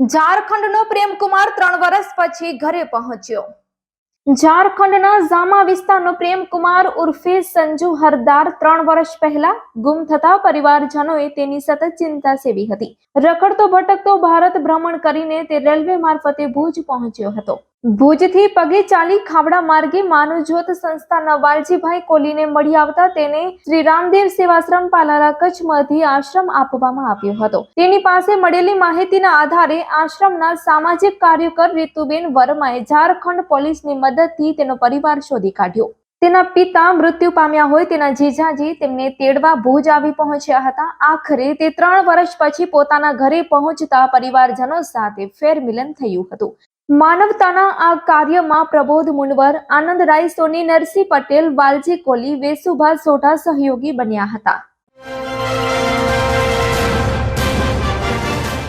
ઝારખંડનો પ્રેમકુમાર ત્રણ વર્ષ પછી ઘરે પહોંચ્યો. ઝારખંડના ઝામા વિસ્તારનો પ્રેમકુમાર ઉર્ફે સંજુ હરદાર ત્રણ વર્ષ પહેલા ગુમ થતા પરિવારજનોએ તેની સતત ચિંતા સેવી હતી. રખડતો ભટકતો ભારત ભ્રમણ કરીને તે રેલવે મારફતે ભુજ પહોંચ્યો હતો. ભુજથી પગે ચાલી ખાવડા માર્ગે માનવજ્યોત સંસ્થાના વાલજીભાઈ કોલીને મળી આવતા તેને શ્રી રામદેવ સેવાશ્રમ પાલારા કચ્છમાંથી આશ્રમ આપવામાં આવ્યો હતો. તેની પાસે મળેલી માહિતીના આધારે આશ્રમના સામાજિક કાર્યકર રીતુબેન વર્માએ ઝારખંડ પોલીસની મદદથી તેનો પરિવાર શોધી કાઢ્યો. તેના પિતા મૃત્યુ પામ્યા હોય તેના જીજાજી તેમને તેડવા ભુજ આવી પહોંચ્યા હતા. આખરે તે ત્રણ વર્ષ પછી પોતાના ઘરે પહોંચતા પરિવારજનો સાથે ફેરમિલન થયું હતું. માનવતાના આ કાર્યમાં પ્રબોધ મુનવર આનંદ રાય, સોની નરસિંહ પટેલ, વાલજી કોલી વેસુભા સોઢા સહયોગી બન્યા હતા.